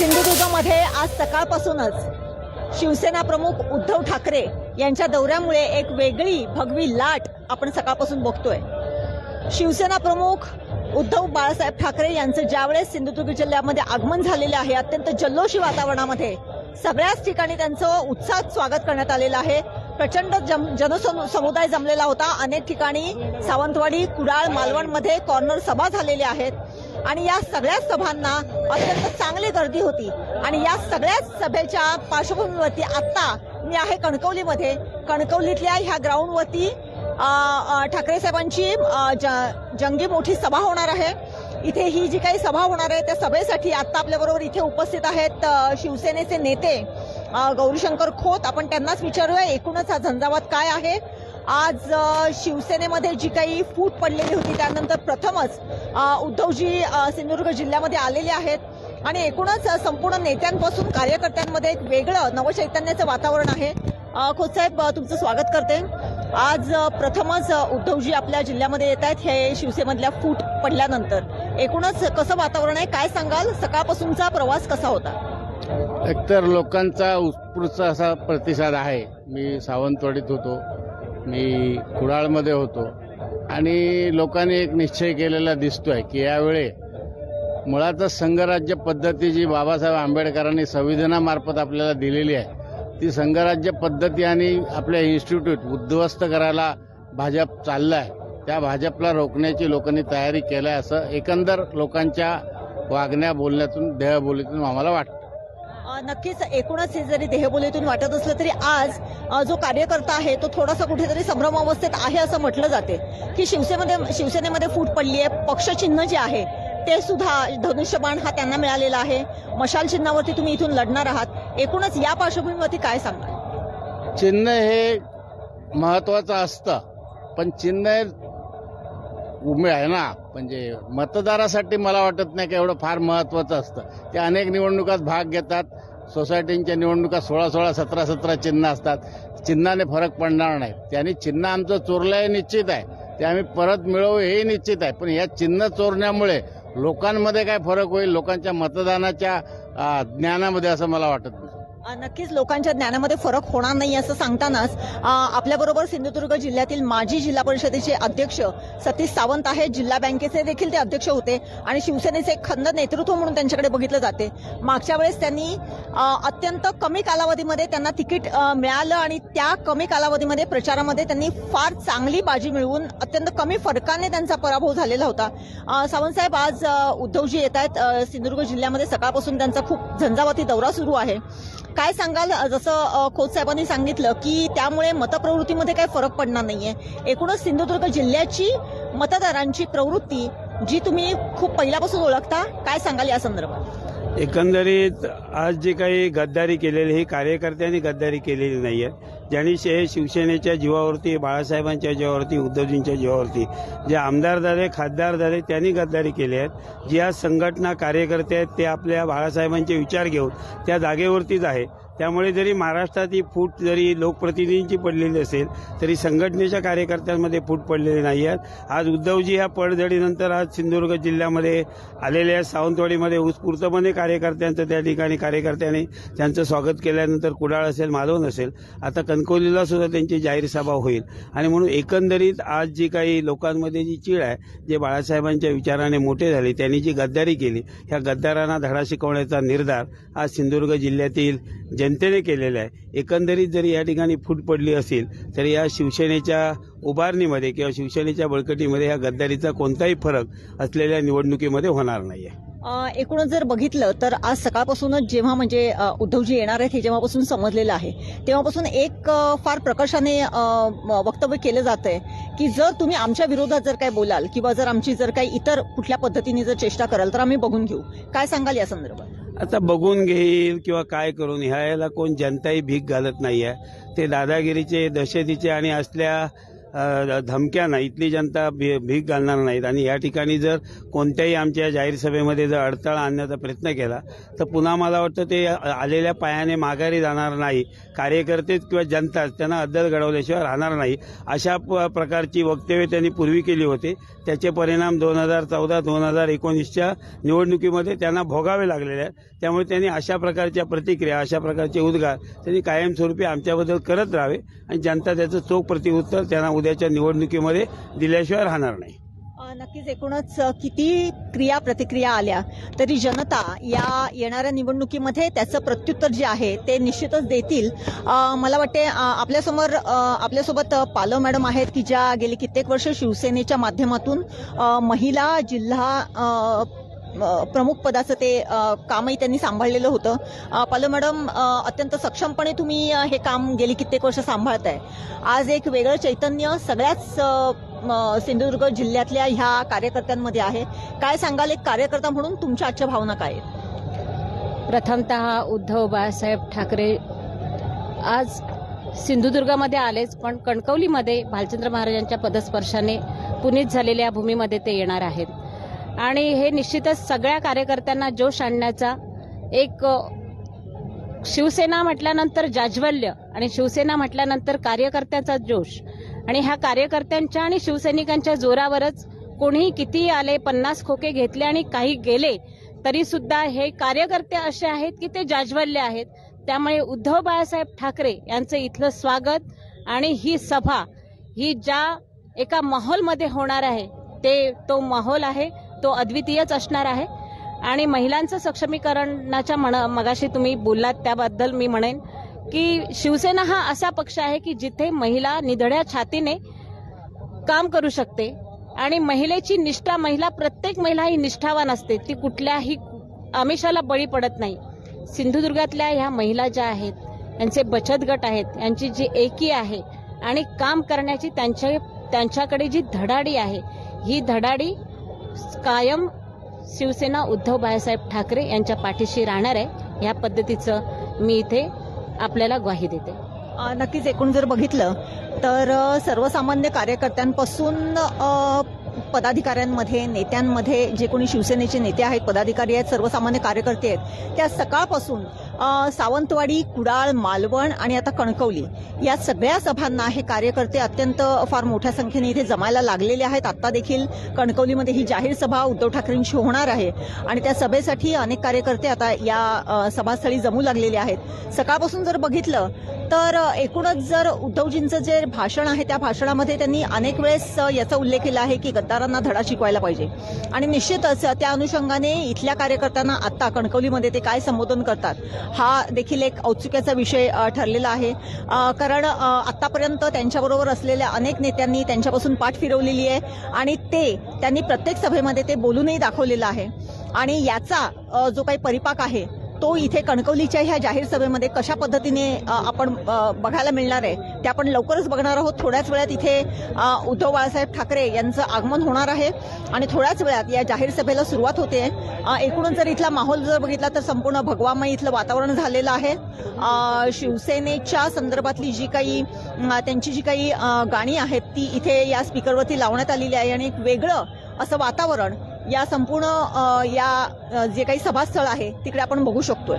सिंधुदुर्गमध्ये आज सकाळपासूनच शिवसेना प्रमुख उद्धव ठाकरे यांच्या दौऱ्यामुळे एक वेगळी भगवी लाट आपण सकाळपासून बघतोय. शिवसेना प्रमुख उद्धव बाळासाहेब ठाकरे यांचं ज्यावेळेस सिंधुदुर्ग जिल्ह्यामध्ये आगमन झालेलं आहे अत्यंत जल्लोषी वातावरणामध्ये सगळ्याच ठिकाणी त्यांचं उत्साहात स्वागत करण्यात आलेलं आहे. प्रचंड जम जनसमुदाय जमलेला होता. अनेक ठिकाणी सावंतवाडी कुडाळ मालवणमध्ये कॉर्नर सभा झालेल्या आहेत. आणि या सगळ्याच सभांना अत्यंत चांगली गर्दी होती. आणि या सगळ्याच सभेच्या पार्श्वभूमीवरती आत्ता मी आहे कणकवलीमध्ये. कणकवलीतल्या ह्या ग्राउंडवरती ठाकरे साहेबांची ज- जंगी मोठी सभा होणार आहे. इथे ही जी काही सभा होणार आहे त्या सभेसाठी आता आपल्याबरोबर इथे उपस्थित आहेत शिवसेनेचे नेते गौरीशंकर खोत. आपण त्यांनाच विचारूया एकूणच हा झंझावात काय आहे? आज शिवसेनेमध्ये जी काही फूट पडलेली होती त्यानंतर प्रथमच उद्धवजी सिंधुदुर्ग जिल्ह्यामध्ये आलेले आहेत. आणि एकूणच संपूर्ण नेत्यांपासून कार्यकर्त्यांमध्ये एक वेगळं नवचैतन्याचं वातावरण आहे. अ, खोत साहेब तुमचं स्वागत करते. आज प्रथमच उद्धवजी आपल्या जिल्ह्यामध्ये येत आहेत हे शिवसेनेमधल्या फूट पडल्यानंतर. एकूणच कसं वातावरण आहे काय सांगाल? सकाळपासूनचा प्रवास कसा होता? एकतर लोकांचा उत्स्फूर्त असा प्रतिसाद आहे. मी सावंतवाडीत होतो. मी कुडाळमध्ये होतो. आणि लोकांनी एक निश्चय केलेला दिसतोय की यावेळी मुळातच संघराज्य पद्धती जी बाबासाहेब आंबेडकरांनी संविधानामार्फत आपल्याला दिलेली आहे ती संघराज्य पद्धती आणि आपल्या इन्स्टिट्यूट उद्ध्वस्त करायला भाजप चाललाय त्या भाजपला रोखण्याची लोकांनी तयारी केलाय असं एकंदर लोकांच्या वागण्या बोलण्यातून देहबोलीतून आम्हाला वाटतं. नक्कीच एकूणच हे जरी देहबोलीतून वाटत असलं तरी आज जो कार्यकर्ता आहे तो थोडासा कुठेतरी संभ्रमावस्थेत आहे असं म्हटलं जाते. की शिवसेनेमध्ये शिवसेनेमध्ये फूट पडली आहे पक्षचिन्ह जे आहे ते सुद्धा धनुष्यबाण हा त्यांना मिळालेला आहे. मशाल चिन्हावरती तुम्ही इथून लढणार आहात. एकूणच या पार्श्वभूमीवरती काय सांगणार चिन्ह हे महत्वाचं असतं. पण चिन्ह उमे आहे ना म्हणजे मतदारासाठी मला वाटत नाही का एवढं फार महत्वाचं असतं. ते अनेक निवडणुकात भाग घेतात. सोसायटींच्या निवडणुका सोळा सोळा सतरा सतरा चिन्ह असतात. चिन्हाने फरक पडणार नाही. त्यांनी चिन्ह आमचं चोरलं हे निश्चित आहे. ते आम्ही परत मिळवू हे निश्चित आहे. पण या चिन्ह चोरण्यामुळे लोकांमध्ये काय फरक होईल? लोकांच्या मतदानाच्या ज्ञानामध्ये असं मला वाटत नाही. नक्कीच लोकांच्या ज्ञानामध्ये फरक होणार नाही असं सांगतानाच आपल्याबरोबर सिंधुदुर्ग जिल्ह्यातील माजी जिल्हा परिषदेचे अध्यक्ष सतीश सावंत आहेत. जिल्हा बँकेचे देखील ते अध्यक्ष होते आणि शिवसेनेचे एक खंद नेतृत्व म्हणून त्यांच्याकडे बघितलं जाते. मागच्या वेळेस त्यांनी अत्यंत कमी कालावधीमध्ये त्यांना तिकीट मिळालं आणि त्या कमी कालावधीमध्ये प्रचारामध्ये त्यांनी फार चांगली बाजी मिळवून अत्यंत कमी फरकाने त्यांचा पराभव झालेला होता. सावंतसाहेब आज उद्धवजी येत आहेत सिंधुदुर्ग जिल्ह्यामध्ये सकाळपासून त्यांचा खूप झंझावाती दौरा सुरू आहे. काय सांगाल? जसं खोत साहेबांनी सांगितलं की त्यामुळे मतप्रवृत्तीमध्ये काही फरक पडणार नाहीये. एकूणच सिंधुदुर्ग जिल्ह्याची मतदारांची प्रवृत्ती जी तुम्ही खूप पहिल्यापासून ओळखता काय सांगाल या संदर्भात? एकंदरीत आज जी काही गद्दारी केलेली ही कार्यकर्त्यांनी गद्दारी केलेली नाही आहे ज्यांनी शे शिवसेनेच्या जीवावरती बाळासाहेबांच्या जीवावरती उद्धवजींच्या जीवावरती जे आमदार झाले खासदार झाले त्यांनी गद्दारी केली आहेत. जी आज संघटना कार्यकर्ते आहेत ते आपल्या बाळासाहेबांचे विचार घेऊन त्या जागेवरतीच आहे. त्यामुळे जरी महाराष्ट्रात ही फूट जरी लोकप्रतिनिधींची पडलेली असेल तरी संघटनेच्या कार्यकर्त्यांमध्ये फूट पडलेली नाही आहेत आज उद्धवजी ह्या पडझडीनंतर आज सिंधुदुर्ग जिल्ह्यामध्ये आलेल्या सावंतवाडीमध्ये उत्स्फूर्तपणे कार्यकर्त्यांचं त्या ठिकाणी कार्यकर्त्यांनी त्यांचं स्वागत केल्यानंतर कुडाळ असेल मालवण असेल आता कणकवलीला सुद्धा त्यांची जाहीर सभा होईल. आणि म्हणून एकंदरीत आज जी काही लोकांमध्ये जी चीड आहे जे बाळासाहेबांच्या विचाराने मोठे झाले त्यांनी जी गद्दारी केली ह्या गद्दारांना धडा शिकवण्याचा निर्धार आज सिंधुदुर्ग जिल्ह्यातील जन जनतेने केलेलं आहे. एकंदरीत जरी या ठिकाणी फूट पडली असेल तरी या शिवसेनेच्या उभारणीमध्ये किंवा शिवसेनेच्या बळकटीमध्ये या गद्दारीचा कोणताही फरक असलेल्या निवडणुकीमध्ये होणार नाही आहे एकूणच जर बघितलं तर आज सकाळपासूनच जेव्हा म्हणजे उद्धवजी येणार आहेत हे जेव्हापासून समजलेलं आहे तेव्हापासून एक फार प्रकर्षाने वक्तव्य केलं जात आहे की जर तुम्ही आमच्या विरोधात जर काही बोलाल किंवा जर आमची जर काही इतर कुठल्या पद्धतीने जर चेष्टा कराल तर आम्ही बघून घेऊ. काय सांगाल या संदर्भात? आता बघून घेईल किंवा काय करून ह्याला कोण जनताही भीक घालत नाही आहे ते दादागिरीचे दहशतीचे आणि असल्या धमक्या नाही. इथली जनता भी- भीक घालणार नाहीत. आणि या ठिकाणी जर कोणत्याही आमच्या जाहीर सभेमध्ये जर अडथळा आणण्याचा प्रयत्न केला तर पुन्हा मला वाटतं ते आलेल्या पायाने माघारी जाणार नाही. कार्यकर्तेच किंवा जनताच त्यांना अद्दल घडवल्याशिवाय राहणार नाही. अशा प- प्रकारची वक्तव्य त्यांनी पूर्वी केली होती. त्याचे परिणाम दोन हजार चौदा दोन हजार एकोणीसच्या निवडणुकीमध्ये त्यांना भोगावे लागलेले आहेत. त्यामुळे त्यांनी अशा प्रकारच्या प्रतिक्रिया अशा प्रकारचे उद्गार त्यांनी कायमस्वरूपी आमच्याबद्दल करत राहावे आणि जनता त्याचं चोख प्रतिउत्तर त्यांना उद्याच्या निवडणुकीमध्ये दिल्याशिवाय राहणार नाही. नक्कीच एकूणच किती क्रिया प्रतिक्रिया आल्या तरी जनता या येणाऱ्या निवडणुकीमध्ये त्याचं प्रत्युत्तर जे आहे ते निश्चितच देतील. मला वाटते आपल्यासमोर आपल्यासोबत पालव मॅडम आहेत की ज्या गेली कित्येक वर्ष शिवसेनेच्या माध्यमातून महिला जिल्हा प्रमुख पदाचं ते कामही त्यांनी सांभाळलेलं होतं. अ, पालव मॅडम अत्यंत सक्षमपणे तुम्ही हे काम गेली कित्येक वर्ष सांभाळताय. आज एक वेगळं चैतन्य सगळ्याच सिंधुदुर्ग जिल्ह्यातल्या ह्या कार्यकर्त्यांमध्ये आहे. काय सांगाल एक कार्यकर्ता म्हणून तुमच्या आजच्या भावना काय आहेत? प्रथमतः उद्धव बाळासाहेब ठाकरे आज सिंधुदुर्गामध्ये आलेच पण कणकवलीमध्ये भालचंद्र महाराजांच्या पदस्पर्शाने पुनीत झालेल्या भूमीमध्ये ते येणार आहेत. आणि हे निश्चितच सगळ्या कार्यकर्त्यांना जोश आणण्याचा एक शिवसेना म्हटल्यानंतर जाज्वल्य आणि शिवसेना म्हटल्यानंतर कार्यकर्त्याचा जोश. आणि ह्या कार्यकर्त्यांच्या आणि शिवसैनिकांच्या जोरावरच कोणीही कितीही आले पन्नास खोके घेतले आणि काही गेले तरी सुद्धा हे कार्यकर्ते असे आहेत की ते जाज्वल्य आहेत. त्यामुळे उद्धव बाळासाहेब ठाकरे यांचं इथलं स्वागत आणि ही सभा ही ज्या एका माहोलमध्ये होणार आहे ते तो माहोल आहे. तो अद्वितीयच असणार आहे. आणि महिलांचं सक्षमीकरणाच्या म्हण मगाशी तुम्ही बोललात त्याबद्दल मी म्हणेन की शिवसेना हा असा पक्ष आहे की जिथे महिला निधड्या छातीने काम करू शकते आणि महिलेची निष्ठा महिला प्रत्येक महिला ही निष्ठावान असते. ती कुठल्याही आमिषाला बळी पडत नाही. सिंधुदुर्गातल्या ह्या महिला ज्या आहेत यांचे बचत गट आहेत यांची जी एकी आहे आणि काम करण्याची त्यांच्या त्यांच्याकडे जी धडाडी आहे ही धडाडी कायम शिवसेना उद्धव बाळासाहेब ठाकरे यांच्या पाठीशी राहणार आहे. या पद्धतीचं मी इथे आपल्याला ग्वाही देते. नक्कीच एकूण जर बघितलं तर सर्वसामान्य कार्यकर्त्यांपासून पदाधिकाऱ्यांमध्ये नेत्यांमध्ये जे कोणी शिवसेनेचे नेते आहेत पदाधिकारी आहेत सर्वसामान्य कार्यकर्ते आहेत त्या सकाळपासून सावंतवाडी कुडाळ मालवण आणि आता कणकवली या सगळ्या सभांना हे कार्यकर्ते अत्यंत फार मोठ्या संख्येने इथे जमायला लागलेले आहेत. आता देखील कणकवलीमध्ये ही जाहीर सभा उद्धव ठाकरेंची होणार आहे आणि त्या सभेसाठी अनेक कार्यकर्ते आता या सभास्थळी जमू लागलेले आहेत. सकाळपासून जर बघितलं तर एकूणच जर उद्धवजींचं जे भाषण आहे त्या भाषणामध्ये त्यांनी अनेक वेळेस याचा उल्लेख केला आहे की गद्दारांना धडा शिकवायला पाहिजे. आणि निश्चितच त्या अनुषंगाने इथल्या कार्यकर्त्यांना आता कणकवलीमध्ये ते काय संबोधन करतात हा देखील एक औत्सुक्याचा विषय ठरलेला आहे. कारण आतापर्यंत त्यांच्याबरोबर असलेल्या अनेक नेत्यांनी त्यांच्यापासून पाठ फिरवलेली आहे आणि ते त्यांनी प्रत्येक सभेमध्ये ते बोलूनही दाखवलेलं आहे. आणि याचा जो काही परिपाक आहे तो इथे कणकवलीच्या ह्या जाहीर सभेमध्ये कशा पद्धतीने आपण बघायला मिळणार आहे ते आपण लवकरच बघणार आहोत. थोड्याच वेळात इथे उद्धव बाळासाहेब ठाकरे यांचं आगमन होणार आहे. आणि थोड्याच वेळात या जाहीर सभेला सुरुवात होते. एकूणच जर इथला माहोल जर बघितला तर संपूर्ण भगवामय इथलं वातावरण झालेलं आहे. शिवसेनेच्या संदर्भातली जी काही त्यांची जी काही गाणी आहेत ती इथे या स्पीकरवरती लावण्यात आलेली आहे. आणि एक वेगळं असं वातावरण या संपूर्ण या जे काही सभास्थळ आहे तिकडे आपण बघू शकतोय.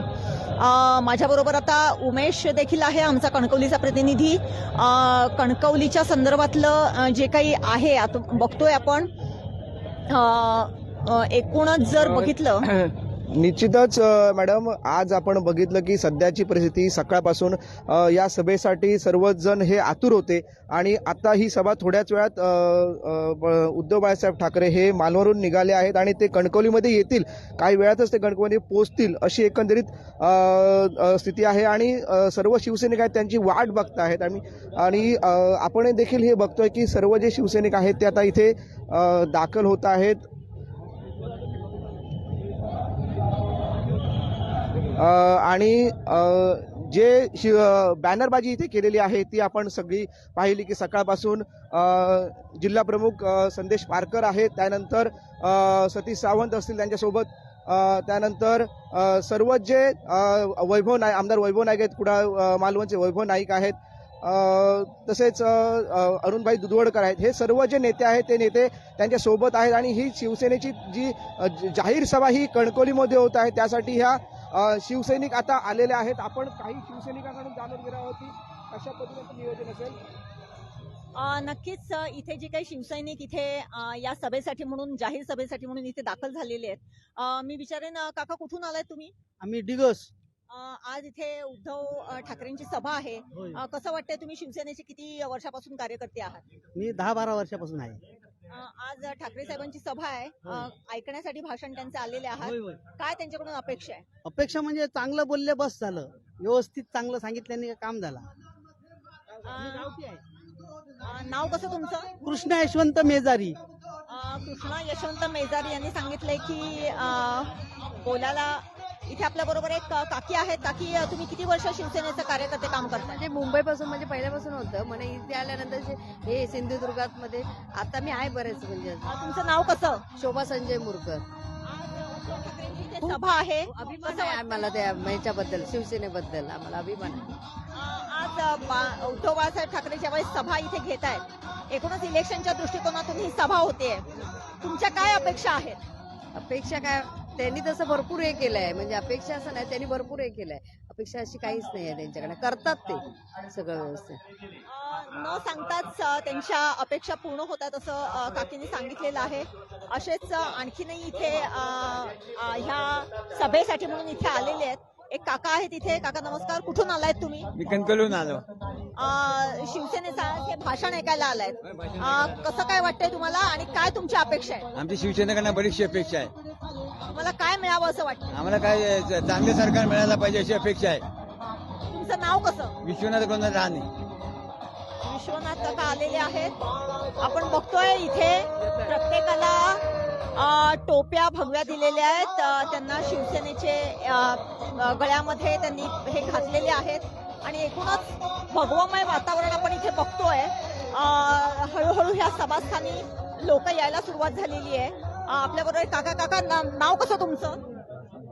माझ्याबरोबर आता उमेश देखील आहे आमचा कणकवलीचा प्रतिनिधी. कणकवलीच्या संदर्भातलं जे काही आहे आता बघतोय आपण. एकूणच जर बघितलं निश्चितच मॅडम आज आपण बघितलं की सध्याची परिस्थिती सकाळपासून या सभेसाठी सर्वजण हे आतुर होते आणि आता ही सभा थोड्याच वेळात ब- उद्धव बाळासाहेब ठाकरे हे मालवरून निघाले आहेत आणि ते कणकवलीमध्ये येतील. काही वेळातच ते कणकवलीमध्ये पोहोचतील अशी एकंदरीत स्थिती आहे आणि सर्व शिवसैनिक आहेत त्यांची वाट बघत आहेत आणि आणि आपण देखील हे बघतोय की सर्व जे शिवसैनिक आहेत ते आता इथे दाखल होत आहेत. आणि जे शि बॅनरबाजी इथे केलेली आहे ती आपण सगळी पाहिली की सकाळपासून जिल्हा प्रमुख संदेश पारकर आहेत त्यानंतर सतीश सावंत असतील त्यांच्यासोबत त्यानंतर सर्वच जे वैभव नाईक आमदार वैभव नाईक आहेत कुडाळ मालवणचे वैभव नाईक आहेत तसेच अरुणभाई दुधवडकर आहेत हे सर्व जे नेते आहेत ते नेते त्यांच्यासोबत आहेत आणि ही शिवसेनेची जी जाहीर सभा ही कणकोलीमध्ये होत आहे त्यासाठी ह्या शिवसैनिक आता आलेले आहेत. आपण काही शिवसैनिकांकडून जाणून घेणार आहोत की कशा पद्धतीचं नियोजन असेल? अ, नक्कीच इथे जे काही शिवसैनिक इथे या सभेसाठी म्हणून जाहीर सभेसाठी म्हणून इथे दाखल झालेले आहेत. अ, मी विचारेन काका कुठून आलाय तुम्ही? आम्ही डिगस. आज इथे उद्धव ठाकरेंची सभा आहे. कसं वाटतंय तुम्ही शिवसेनेचे किती वर्षापासून कार्यकर्ते आहात? मी दहा बारा वर्षापासून आहे. आज ठाकरे साहेबांची सभा आहे. अ, ऐकण्यासाठी भाषण त्यांचे आलेले आहात. होय होय. काय त्यांच्याकडून अपेक्षा आहे? अपेक्षा म्हणजे चांगलं बोलले बस झालं. व्यवस्थित चांगलं सांगितल्याने काम झालं. अ, नाव कसं तुमचं? कृष्ण यशवंत मेजारी. अ, कृष्णा यशवंत मेजारी यांनी सांगितलंय की अ, बोलायला इथे आपल्या बरोबर एक काकी आहेत. काकी तुम्ही किती वर्ष शिवसेनेचं कार्यकर्ते काम करताय म्हणजे मुंबईपासून म्हणजे पहिल्यापासून होतं. म्हणे इथे आल्यानंतर जे- हे सिंधुदुर्गात मध्ये आता मी आहे बरेच म्हणजे तुमचं नाव कसं? शोभा संजय मुरकर. सभा आहे. अभिमान कसं आहे? आम्हाला त्या ह्याच्याबद्दल शिवसेनेबद्दल. आम्हाला अभिमान आहे. आज उद्धव बाळासाहेब ठाकरे ज्यावेळेस सभा इथे घेत आहेत एकूणच इलेक्शनच्या दृष्टिकोनातून ही सभा होते तुमच्या काय अपेक्षा आहेत? अपेक्षा काय? त्यांनी तसं भरपूर हे केलंय. म्हणजे अपेक्षा असं नाही त्यांनी भरपूर हे केलंय. अपेक्षा अशी काहीच नाही आहे त्यांच्याकडे. करतात ते सगळं व्यवस्थित. अ, न सांगताच त्यांच्या अपेक्षा पूर्ण होतात असं काकींनी सांगितलेलं आहे. असेच आणखीनही इथे ह्या सभेसाठी म्हणून इथे आलेले आहेत. एक काका आहेत इथे. काका नमस्कार. कुठून आलायत तुम्ही? मी कणकवलीहून आलो. अ, शिवसेनेचा हे भाषण ऐकायला आलायत. अ, कसं काय वाटतंय तुम्हाला आणि काय तुमची अपेक्षा आहे? आमची शिवसेनेकडनं बरीचशी अपेक्षा आहे. तुम्हाला काय मिळावं असं वाटतं? आम्हाला काय चांगले सरकार मिळायला पाहिजे अशी अपेक्षा आहे. तुमचं नाव कसं? विश्वनाथ गोंधळ राहणे विश्वनाथ काका आलेले आहेत. आपण बघतोय इथे प्रत्येकाला अ, टोप्या भगव्या दिलेल्या आहेत. अ, त्यांना शिवसेनेचे अ, अ, गळ्यामध्ये त्यांनी हे घातलेले आहेत. आणि एकूणच भगवमय वातावरण आपण इथे बघतोय. अ, हळूहळू ह्या सभास्थानी लोक यायला सुरुवात झालेली आहे. आपल्या बरोबर काका काका नाव कसं तुमचं?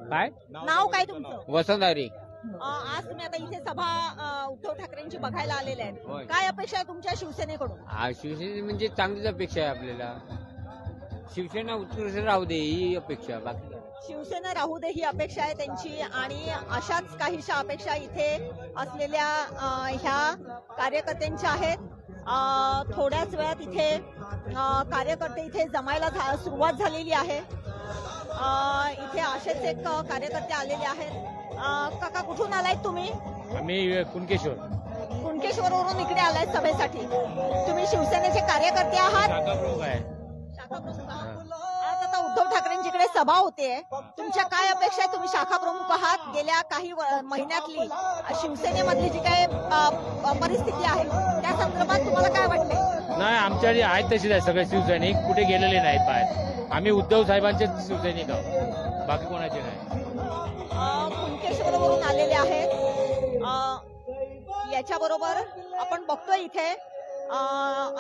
काय? नाव काय तुमचं? वसंतारी अ, आज तुम्ही आता इथे सभा अ, उद्धव ठाकरेंची बघायला आलेले होय. आहेत काय अपेक्षा आहे तुमच्या शिवसेनेकडून? शिवसेने म्हणजे चांगलीच अपेक्षा आहे आपल्याला. शिवसेना उत्कृष्ट राहू दे ही अपेक्षा बाकी. शिवसेना राहू दे ही अपेक्षा आहे त्यांची आणि अशाच काहीशा अपेक्षा इथे असलेल्या अ, ह्या कार्यकर्त्यांच्या आहेत. अ, थोड्याच वेळात इथे कार्यकर्ते इथे जमायला झा- सुरुवात झालेली आहे. इथे असेच एक कार्यकर्ते आलेले आहेत. काका कुठून आलायत तुम्ही? आम्ही कुणकेश्वर. कुणकेश्वरवरून इकडे आलाय सभेसाठी. तुम्ही शिवसेनेचे कार्यकर्ते आहात? आहे. शाखा प्रमुख. आहात. आज आता उद्धव सभा होते. तुमच्या काय अपेक्षा आहे? तुम्ही शाखा प्रमुख आहात गेल्या काही महिन्यातली. शिवसेनेमधली जी काय अ, परिस्थिती आहे त्या संदर्भात तुम्हाला काय वाटतंय? नाही आमच्या जे आहेत तसेच आहे सगळे शिवसैनिक. कुठे गेलेले नाहीत बाहेर. आम्ही उद्धव साहेबांचेच शिवसैनिक आहोत. बाकी कोणाचे नाही. कुणकेश्वरवरून आलेले आहेत. याच्या बरोबर आपण बघतोय इथे अ,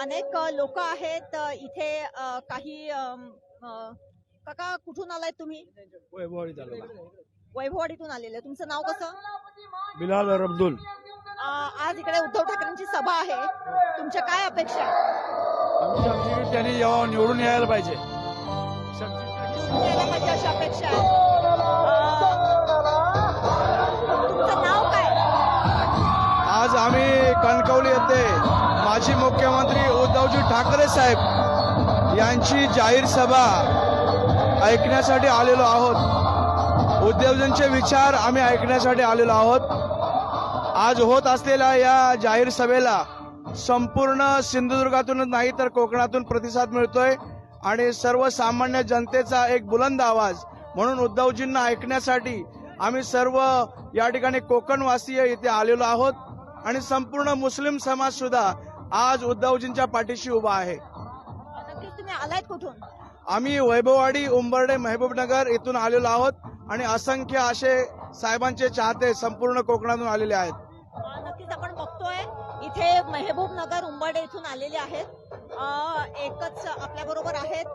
अनेक लोक आहेत. इथे काही काका कुठून आलाय तुम्ही? वैभववाडीतून आलेले. तुमचं नाव कसं? बिलाल अब्दुल आज इकडे उद्धव ठाकरेंची सभा आहे. तुमच्या काय अपेक्षा? आहे? त्यांनी निवडून यायला पाहिजे. निवडून यायला पाहिजे अशी अपेक्षा आहे? अ, तुमचं नाव काय? आज आम्ही कणकवली येथे माजी मुख्यमंत्री उद्धवजी ठाकरे साहेब यांची जाहीर सभा ऐकण्यासाठी आलेलो आहोत. उद्धवजींचे विचार आम्ही ऐकण्यासाठी आलेलो आहोत. आज होत असलेल्या या जाहीर सभेला संपूर्ण सिंधुदुर्गातूनच नाही तर कोकणातून प्रतिसाद मिळतोय आणि सर्वसामान्य जनतेचा एक बुलंद आवाज म्हणून उद्धवजींना ऐकण्यासाठी आम्ही सर्व या ठिकाणी कोकणवासीय इथे आलेलो आहोत आणि संपूर्ण मुस्लिम समाज सुद्धा आज उद्धवजींच्या पाठीशी उभा आहे. आलायत कुठून? आम्ही वैभववाडी उंबर्डे महबूबनगर इथून आलेलो आहोत आणि असंख्य असे साहेबांचे चाहते संपूर्ण कोकणातून आलेले आहेत. इथे मेहबूब नगर उंबर्डे इथून आलेले आहेत. एकच आपल्या बरोबर आहेत.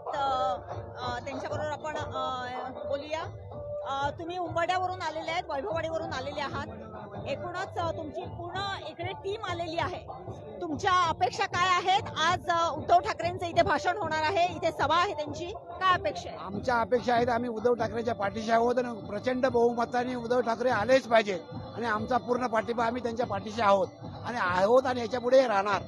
त्यांच्या बरोबर आपण बोलूया. तुम्ही उंबरड्यावरून आलेले आहेत वैभववाडीवरून आलेले आहात. एकूणच तुमची पूर्ण इकडे टीम आलेली आहे. तुमच्या अपेक्षा काय आहेत? आज उद्धव ठाकरेंचं इथे भाषण होणार आहे. इथे सभा आहे त्यांची. काय अपेक्षा आहे? आमच्या अपेक्षा आहेत आम्ही उद्धव ठाकरेच्या पाठीशी आहोत आणि प्रचंड बहुमताने उद्धव ठाकरे आलेच पाहिजेत. आणि आमचा पूर्ण पाठिंबा आम्ही त्यांच्या पाठीशी आहोत. आणि आहोत आणि याच्यापुढे राहणार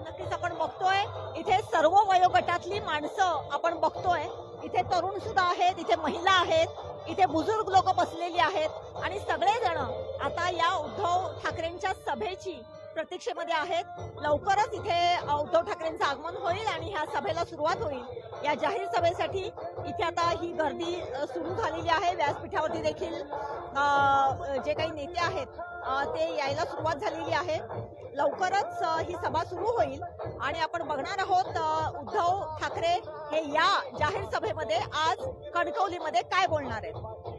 नक्कीच आपण बघतोय. इथे सर्व वयोगटातली माणसं आपण बघतोय. इथे तरुण सुद्धा आहेत इथे महिला आहेत इथे बुजुर्ग लोक बसलेली आहेत. आणि सगळेजण आता या उद्धव ठाकरेंच्या सभेची प्रतीक्षेमध्ये आहेत. लवकरच इथे उद्धव ठाकरेंचं आगमन होईल आणि ह्या सभेला सुरुवात होईल. या जाहीर सभेसाठी इथे आता ही गर्दी सुरू झालेली आहे. व्यासपीठावरती देखील जे काही नेते आहेत ते यायला सुरुवात झालेली आहे. लवकरच ही सभा सुरू होईल. आणि आपण बघणार आहोत उद्धव ठाकरे हे या जाहीर सभेमध्ये आज कणकवलीमध्ये काय बोलणार आहेत.